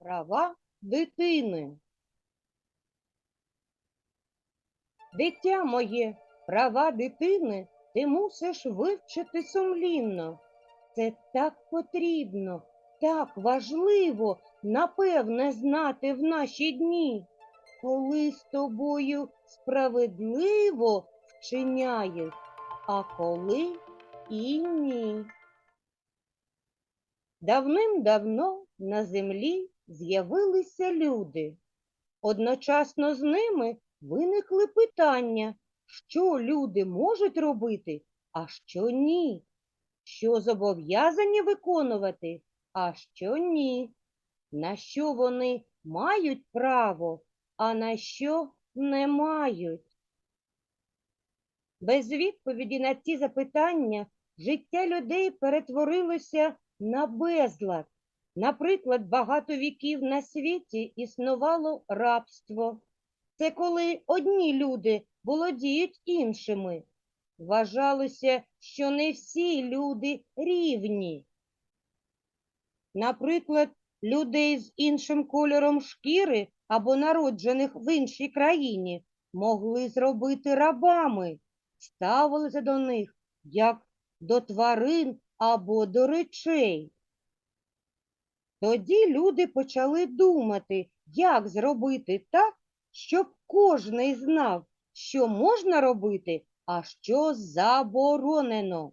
Права дитини. Дитя моє, права дитини ти мусиш вивчити сумлінно. Це так потрібно, так важливо, напевне, знати в наші дні, коли з тобою справедливо вчиняють, а коли і ні. Давним-давно на землі з'явилися люди. Одночасно з ними виникли питання, що люди можуть робити, а що ні, що зобов'язані виконувати, а що ні, на що вони мають право, а на що не мають. Без відповіді на ці запитання життя людей перетворилося на безлад. Наприклад, багато віків на світі існувало рабство. Це коли одні люди володіють іншими. Вважалося, що не всі люди рівні. Наприклад, людей з іншим кольором шкіри або народжених в іншій країні могли зробити рабами, ставилися до них як до тварин або до речей. Тоді люди почали думати, як зробити так, щоб кожний знав, що можна робити, а що заборонено.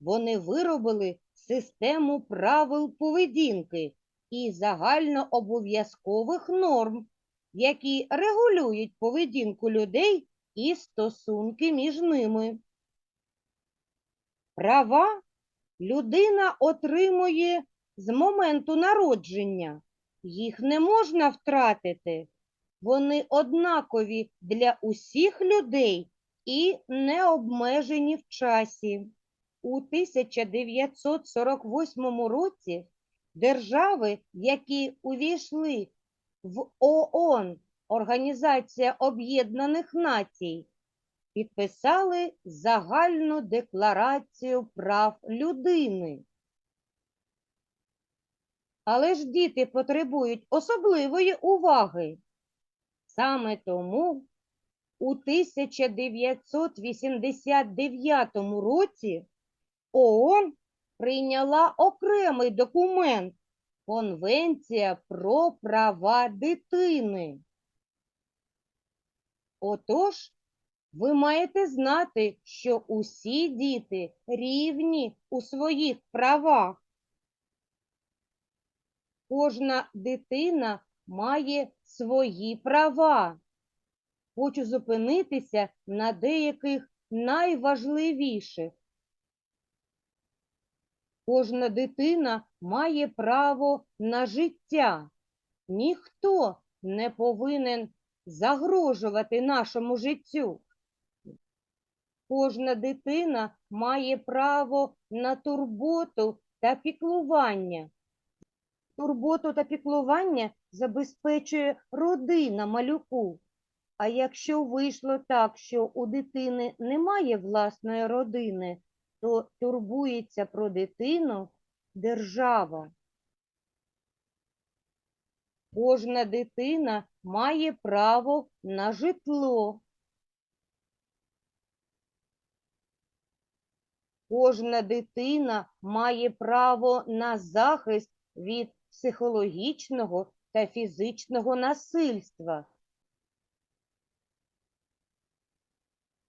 Вони виробили систему правил поведінки і загальнообов'язкових норм, які регулюють поведінку людей і стосунки між ними. Права людина отримує з моменту народження. Їх не можна втратити. Вони однакові для усіх людей і не обмежені в часі. У 1948 році держави, які увійшли в ООН, Організація Об'єднаних Націй, підписали загальну декларацію прав людини. Але ж діти потребують особливої уваги. Саме тому у 1989 році ООН прийняла окремий документ Конвенція про права дитини. Отож, ви маєте знати, що усі діти рівні у своїх правах. Кожна дитина має свої права. Хочу зупинитися на деяких найважливіших. Кожна дитина має право на життя. Ніхто не повинен загрожувати нашому життю. Кожна дитина має право на турботу та піклування. Турботу та піклування забезпечує родина малюку. А якщо вийшло так, що у дитини немає власної родини, то турбується про дитину держава. Кожна дитина має право на житло. Кожна дитина має право на захист від психологічного та фізичного насильства.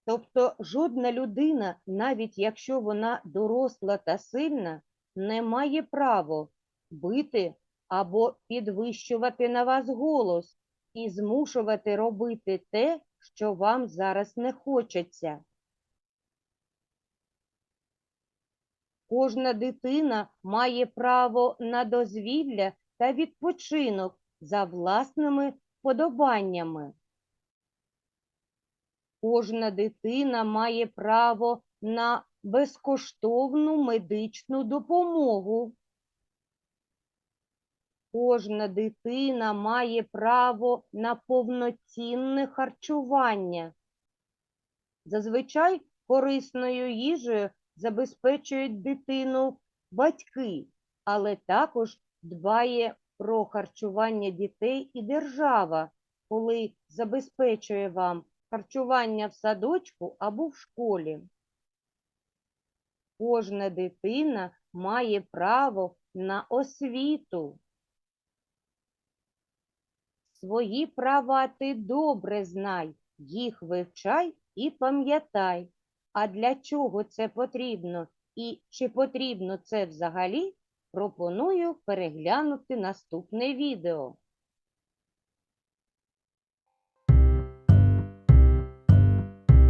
Тобто жодна людина, навіть якщо вона доросла та сильна, не має права бити або підвищувати на вас голос і змушувати робити те, що вам зараз не хочеться. Кожна дитина має право на дозвілля та відпочинок за власними вподобаннями. Кожна дитина має право на безкоштовну медичну допомогу. Кожна дитина має право на повноцінне харчування. Зазвичай корисною їжею забезпечують дитину батьки, але також дбає про харчування дітей і держава, коли забезпечує вам харчування в садочку або в школі. Кожна дитина має право на освіту. Свої права ти добре знай, їх вивчай і пам'ятай. А для чого це потрібно і чи потрібно це взагалі, пропоную переглянути наступне відео.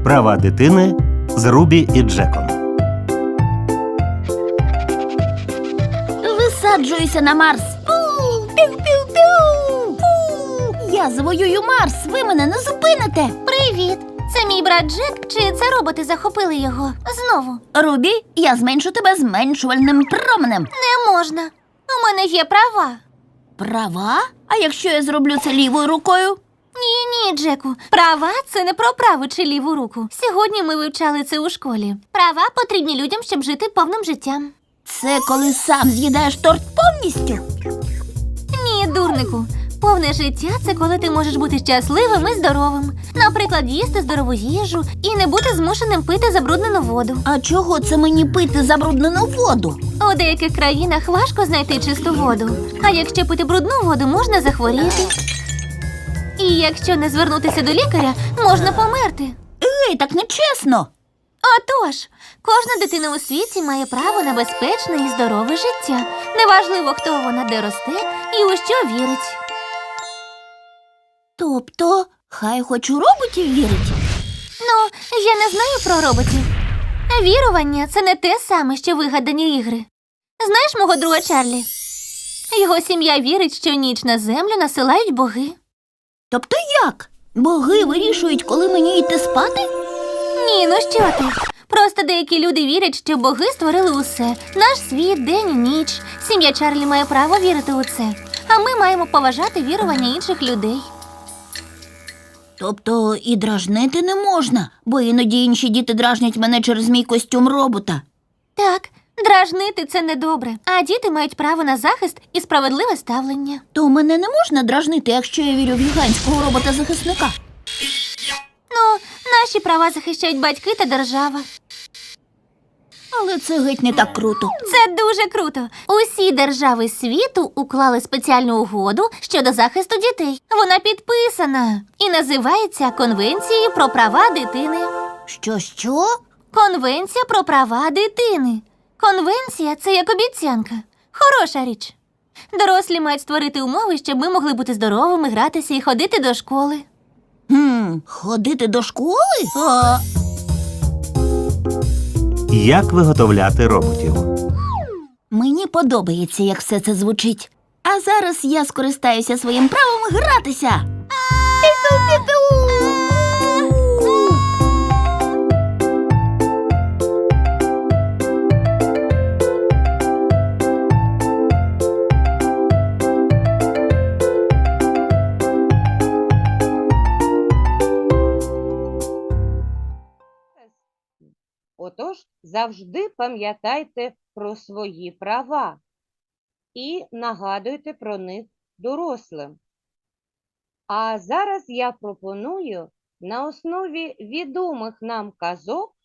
Права дитини з Рубі і Джеком. Висаджуюся на Марс. Я завоюю Марс. Ви мене не зупините. Привіт! Це мій брат Джек, чи це роботи захопили його? Знову Рубі, я зменшу тебе зменшувальним променем. не можна. У мене є права. Права? А якщо я зроблю це лівою рукою? Ні, ні, Джеку. Права це не про праву чи ліву руку. Сьогодні ми вивчали це у школі. Права потрібні людям, щоб жити повним життям. Це коли сам з'їдаєш торт повністю. Ні, дурнику. Повне життя це коли ти можеш бути щасливим і здоровим. Наприклад, їсти здорову їжу і не бути змушеним пити забруднену воду. А чого це мені пити забруднену воду? У деяких країнах важко знайти чисту воду. А якщо пити брудну воду, можна захворіти. І якщо не звернутися до лікаря, можна померти. Ей, так нечесно. Отож, кожна дитина у світі має право на безпечне і здорове життя. Неважливо, хто вона де росте і у що вірить. Тобто, хай хоч у роботів вірить. Ну, я не знаю про роботів. Вірування це не те саме, що вигадані ігри. Знаєш мого друга Чарлі? Його сім'я вірить, що ніч на землю насилають боги. Тобто як? Боги вирішують, коли мені йти спати? Ні, ну що ти? Просто деякі люди вірять, що боги створили усе наш світ, день і ніч. Сім'я Чарлі має право вірити у це. А ми маємо поважати вірування інших людей. Тобто і дражнити не можна, бо іноді інші діти дражнять мене через мій костюм робота. Так, дражнити це недобре, а діти мають право на захист і справедливе ставлення. То мене не можна дражнити, якщо я вірю в гігантського робота-захисника. Ну, наші права захищають батьки та держава. Але це геть не так круто. Це дуже круто. Усі держави світу уклали спеціальну угоду щодо захисту дітей. Вона підписана і називається Конвенцією про права дитини. Що, що? Конвенція про права дитини. Конвенція це як обіцянка. Хороша річ. Дорослі мають створити умови, щоб ми могли бути здоровими, гратися і ходити до школи. Хм, ходити до школи? А, Як виготовляти роботів? мені подобається, як все це звучить. А зараз я скористаюся своїм правом гратися. Пі-пу-пі-пу! Отож, завжди пам'ятайте про свої права і нагадуйте про них дорослим. А зараз я пропоную на основі відомих нам казок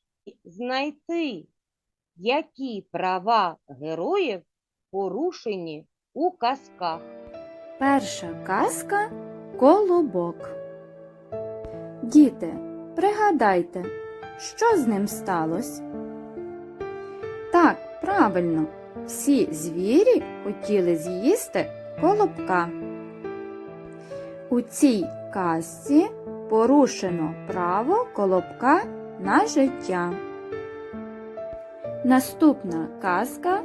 знайти, які права героїв порушені у казках. Перша казка Колобок. Діти, пригадайте, що з ним сталося? Так, правильно, всі звірі хотіли з'їсти колобка. У цій казці порушено право колобка на життя. Наступна казка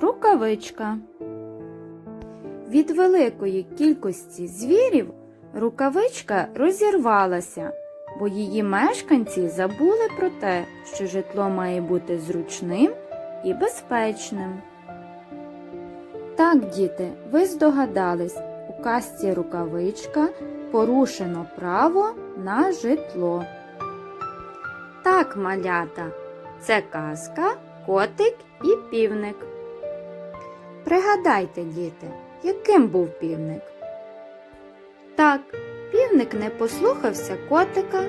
Рукавичка. Від великої кількості звірів рукавичка розірвалася, бо її мешканці забули про те, що житло має бути зручним і безпечним. Так, діти, ви здогадались, у казці рукавичка порушено право на житло. Так, малята, це казка, котик і півник. Пригадайте, діти, яким був півник? Так, півник не послухався котика,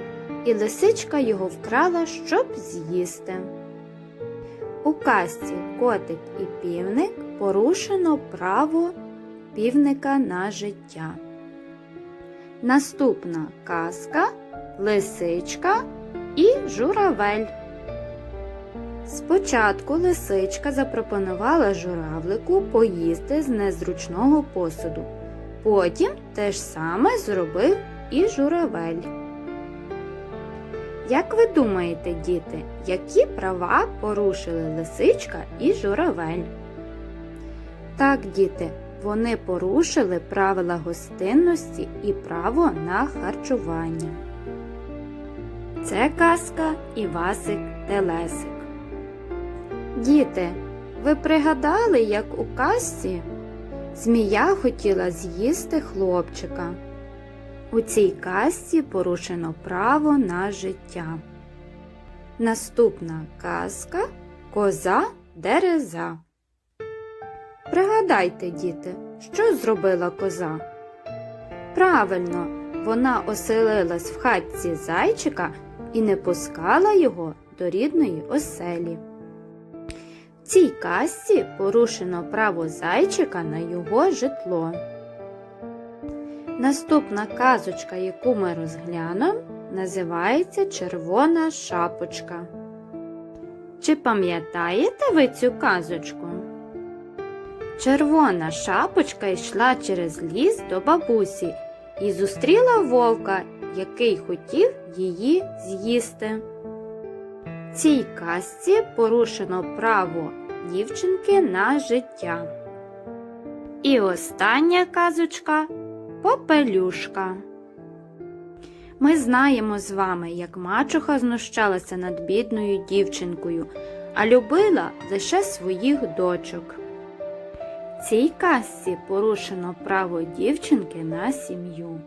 і лисичка його вкрала, щоб з'їсти. У казці котик і півник порушено право півника на життя. Наступна казка Лисичка і журавель. Спочатку лисичка запропонувала журавлику поїсти з незручного посуду. Потім те ж саме зробив і журавель. Як ви думаєте, діти, які права порушили лисичка і журавель? Так, діти, вони порушили правила гостинності і право на харчування. Це казка Івасик Телесик. Діти, ви пригадали, як у казці змія хотіла з'їсти хлопчика. У цій казці порушено право на життя. Наступна казка Коза Дереза. Пригадайте, діти, що зробила коза? Правильно, вона оселилась в хатці зайчика і не пускала його до рідної оселі. Цій казці порушено право зайчика на його житло. Наступна казочка, яку ми розглянемо, називається Червона шапочка. Чи пам'ятаєте ви цю казочку? Червона шапочка йшла через ліс до бабусі і зустріла вовка, який хотів її з'їсти. Цій казці порушено право дівчинки на життя. І остання казочка Попелюшка. Ми знаємо з вами, як мачуха знущалася над бідною дівчинкою, а любила лише своїх дочок. В цій казці порушено право дівчинки на сім'ю.